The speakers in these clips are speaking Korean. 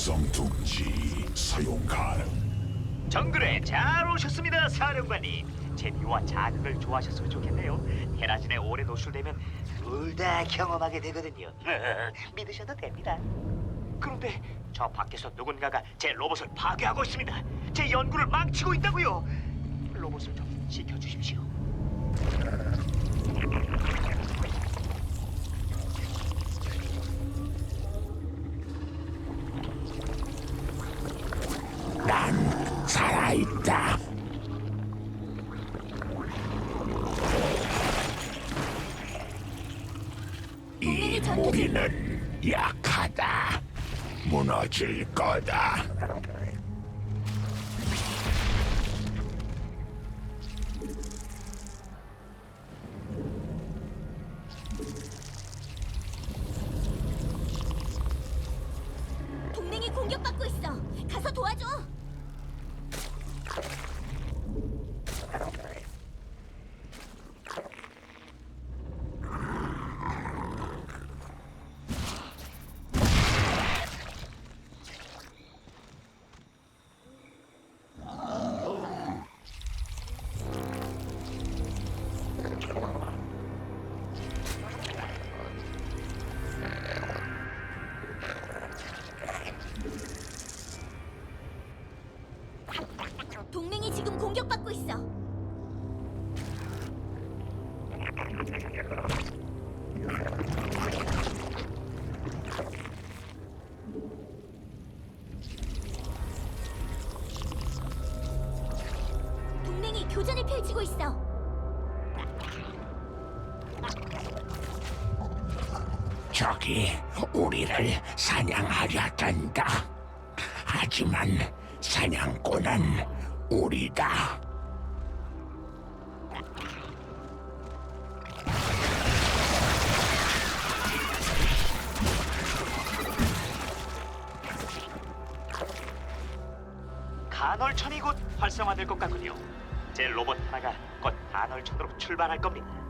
독성 둥지 사용 가능. 정글에 잘 오셨습니다, 사령관님. 재미와 자극을 좋아하셨으면 좋겠네요. 테라진에 오래 노출되면 둘 다 경험하게 되거든요. 믿으셔도 됩니다. 그런데 저 밖에서 누군가가 제 로봇을 파괴하고 있습니다. 제 연구를 망치고 있다고요. 로봇을 좀 지켜주십시오. 약하다. 무너질 거다. 적이 우리를 사냥하려든다. 하지만 사냥꾼은 우리다. 간헐천이 곧 활성화될 것 같군요. 제 로봇 하나가 곧 간헐천으로 출발할 겁니다.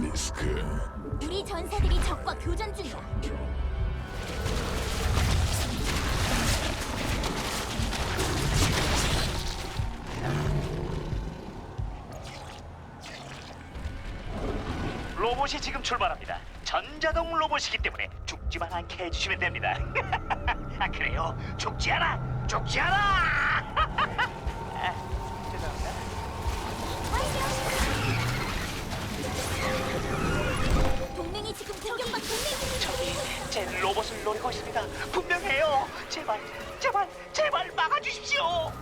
브루탈리스크 우리 전사들이 적과 교전 중이야. 로봇이 지금 출발합니다. 전자동 로봇이기 때문에 죽지만 않게 해주시면 됩니다. 아 그래요? 죽지 않아! 죽지 않아! 아, 제 로봇을 노리고 있습니다. 분명해요. 제발, 제발, 제발 막아주십시오.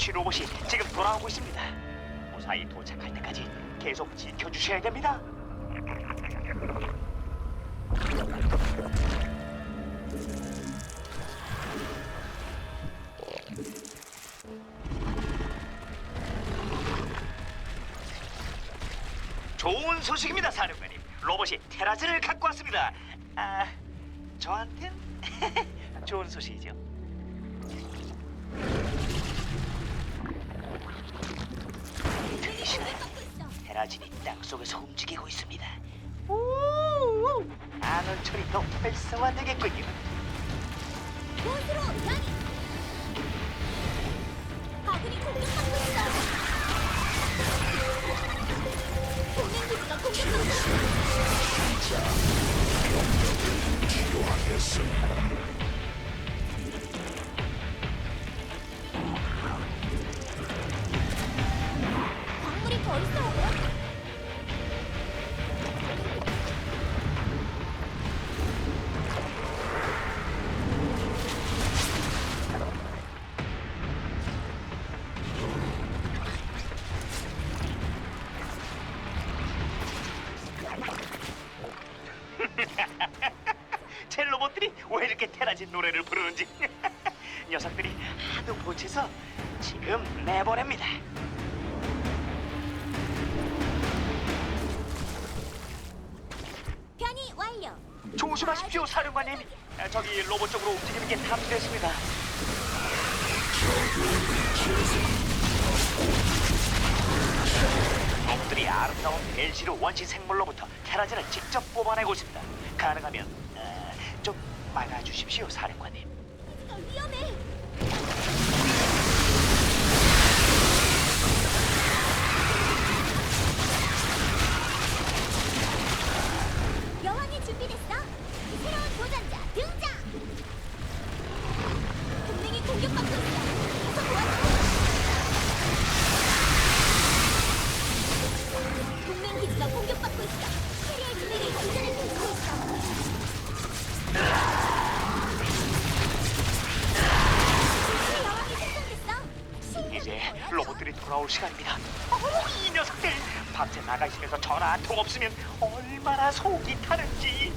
대취 로봇이 지금 돌아오고 있습니다. 무사히 도착할 때까지 계속 지켜주셔야 됩니다. 좋은 소식입니다, 사령관님. 로봇이 테라즈를 갖고 왔습니다. 아, 저한텐 좋은 소식이죠. 있어. 테라진이 땅 속에서 움직이고 있습니다. 오, 안원철이 더 활성화되겠군요. 곳으로. 아군이 이렇게 테라진 노래를 부르는지 녀석들이 하도 보채서 지금 내보냅니다. 변이 완료. 조심하십시오, 사령관님. 아, 저기 로봇 쪽으로 움직이는 게 탐지됐습니다. 놈들이 아름다운 벨시르 원시 생물로부터 테라진을 직접 뽑아내고 있습니다. 가능하면 막아주십시오, 사령관님. 위험해. 시간입니다. 어우, 이 녀석들 밤새 나가 있으면서 전화 한 통 없으면 얼마나 속이 타는지.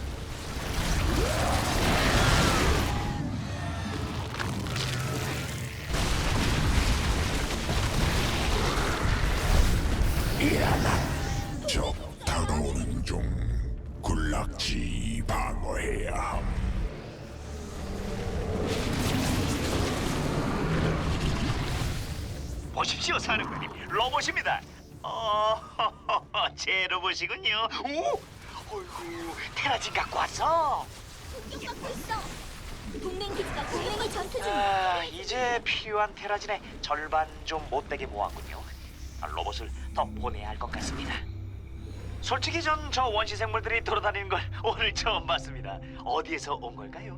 적 다가오는 중 군락지 방어해야 함. 보십시오, 사령관님. 로봇입니다. 어, 제 로봇이군요. 오, 어이구, 테라진 갖고 왔어. 공격받고 있어. 동맹 기지가 동맹이 전투 중. 아, 이제 필요한 테라진의 절반 좀 못되게 모았군요. 아, 로봇을 더 보내야 할 것 같습니다. 솔직히 전 저 원시 생물들이 돌아다니는 걸 오늘 처음 봤습니다. 어디에서 온 걸까요?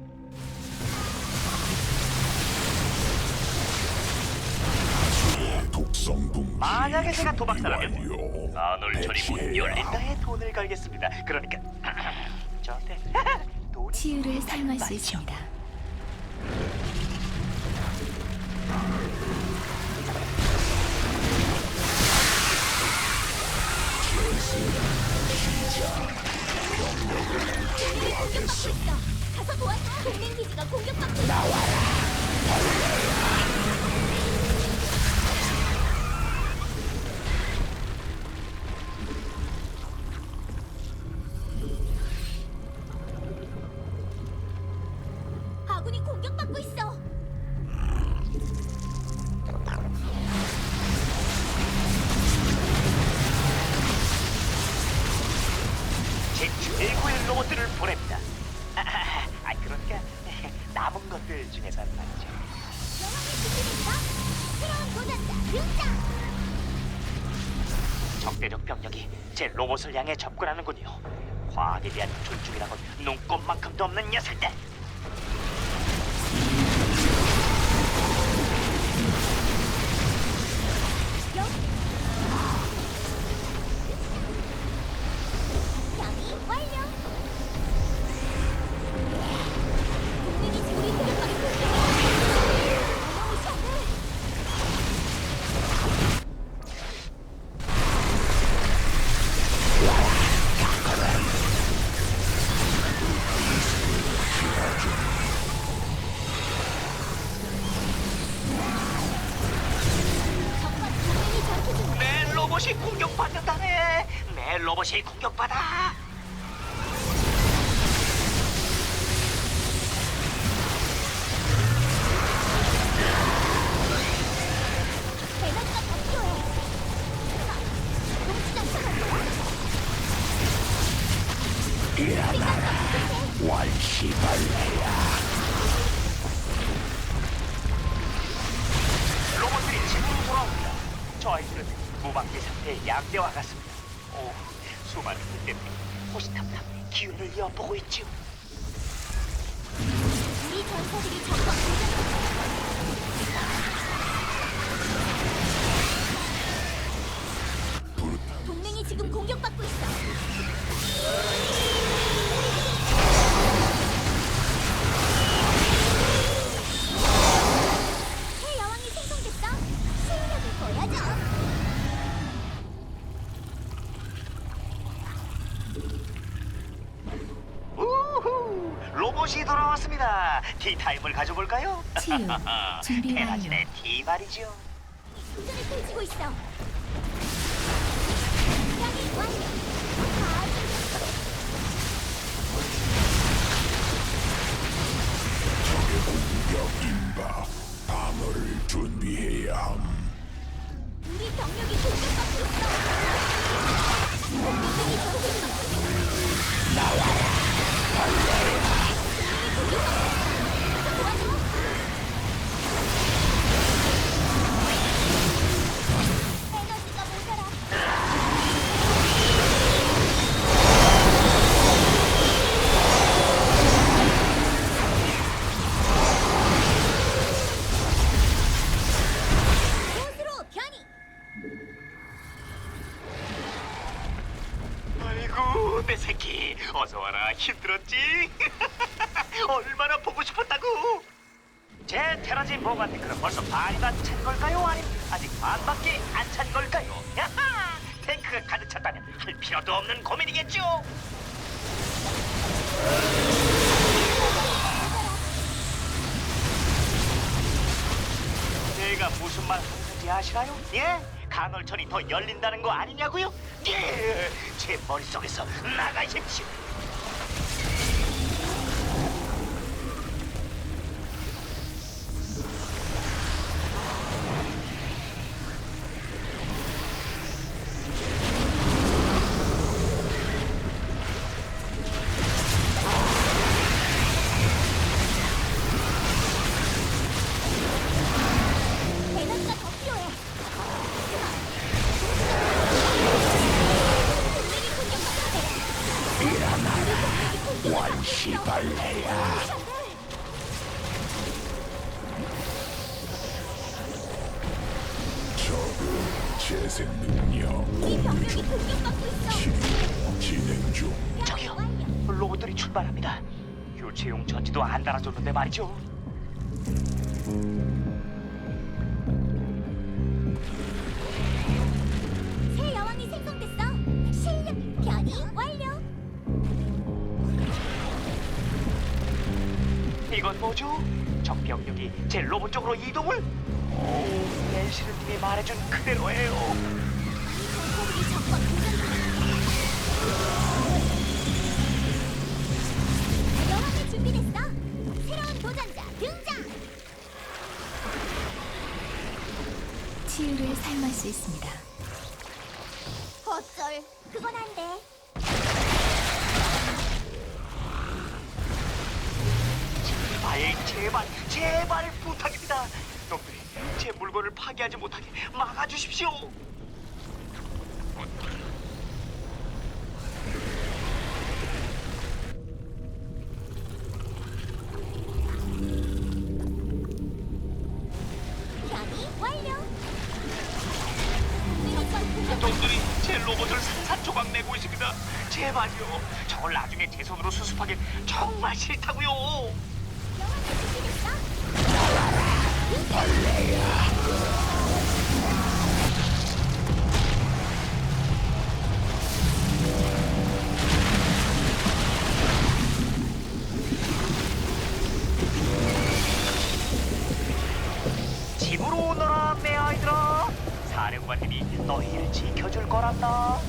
만약에 제가 도박사라면 문 배치해야 열린다에 돈을 걸겠습니다. 그러니까 저한테 돈이 치유를 사용할 수 있습니다. 가서 도와줘. 동맹 기지가 공격받고 있어. 나와라. 제 로봇을 향해 접근하는군요. 과학에 대한 존중이라곤 눈꼽만큼도 없는 녀석들. 티타임을 가져볼까요? 치유, 준비 완료. 테라진의 티 말이죠. 교전을 펼치고 있어. 변이 완료. 공격 임박 방어를 준비해야 함 우리 병력이 공격받고 있어. 걸까요? 아니면 아직 반밖에 안 찬 걸까요? 야하! 탱크가 가득 찼다면 할 필요도 없는 고민이겠죠? 내가 무슨 말 하는지 아시나요? 예? 간헐천이 더 열린다는 거 아니냐고요? 예! 제 머릿속에서 나가십시오. 말이죠. 새 여왕이 생성됐어. 실력 변이 완료. 이건 뭐죠? 적 병력이 제 로봇 쪽으로 이동을? 오, 멜시르님이 말해준 그대로예요. 우리 적과 교전 사용할 수 있습니다. 어쩔. 그건 안 돼. 제발, 제발, 제발 부탁입니다. 놈들이 제 물건을 파괴하지 못하게 막아주십시오. 사령관님이 너희를 지켜줄 거란다.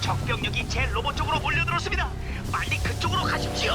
적병력이 제 로봇 쪽으로 몰려들었습니다. 빨리 그쪽으로 가십시오.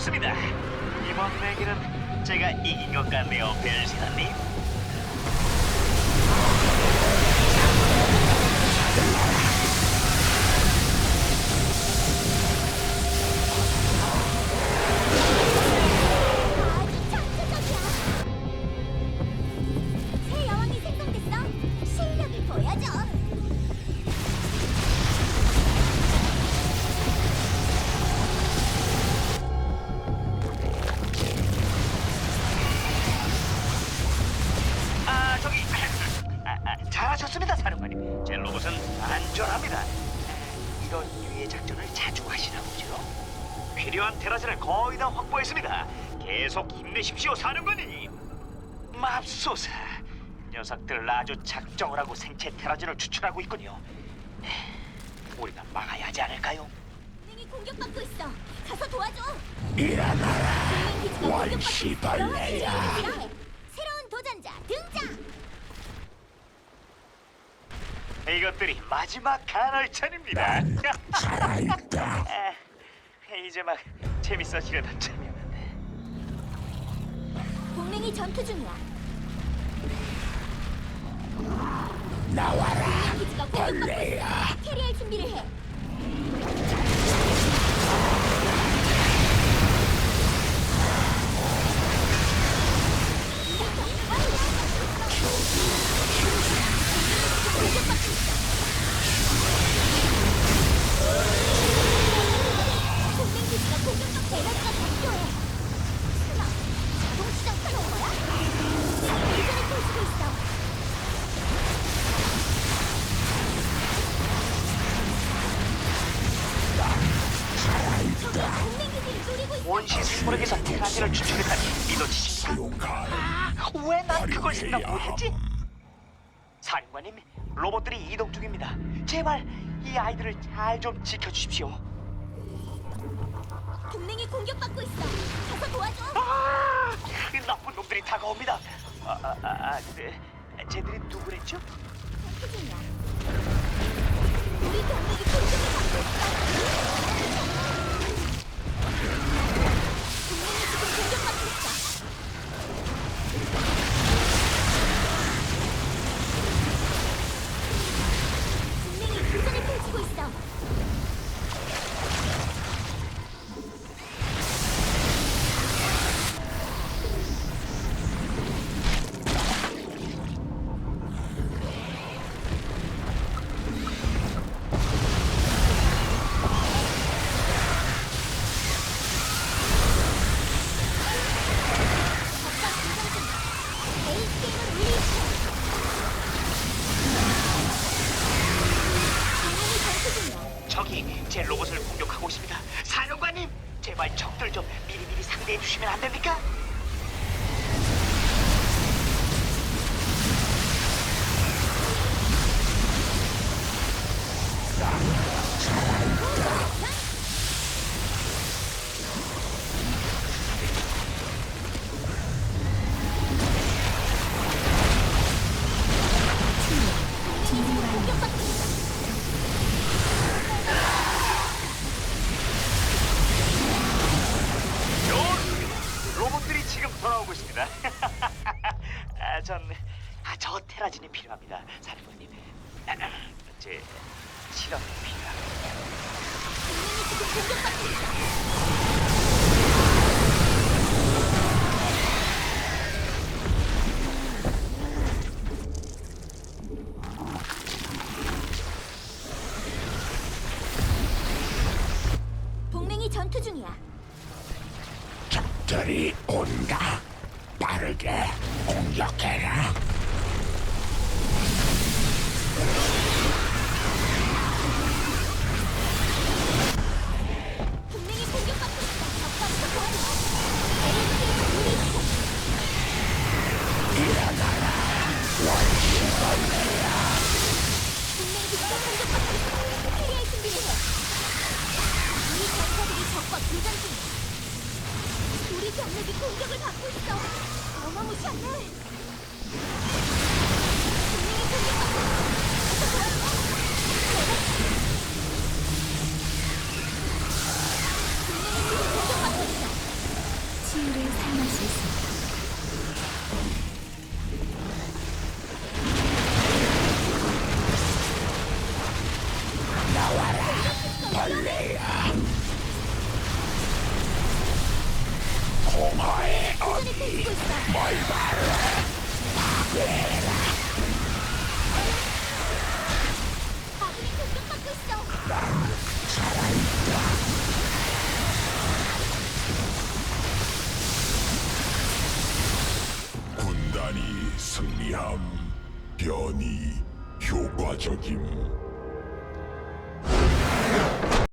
돌아왔습니다. 이번 내기는 제가 이긴 것 같네요, 벨시나님. 녀석들 아주 작정을 하고 생체 테라진을 추출하고 있군요. 에휴, 우리가 막아야 하지 않을까요? 동맹이 공격받고 있어. 가서 도와줘. 일어나라 동맹 기지가 공격받고 있어. 원시벌레야. 새로운 도전자 등장. 이것들이 마지막 간헐천입니다. 살아있다 에, 이제 막 재밌어지려다 참이었는데. 동맹이 전투 중이야. 나와라 기지가 공격받고 있어. 벌레야 캐리할 준비를 해. 동맹 난 그걸 생각 못했지? 사령관님, 로봇들이 이동 중입니다. 제발 이 아이들을 잘 좀 지켜주십시오. 동맹이 공격받고 있어. 가서 도와줘. 아, 이 나쁜 놈들이 다가옵니다. 아, 아, 아, 아 근데 쟤들이 누구랬죠? 우리 동맹이 공격을 받고 있어.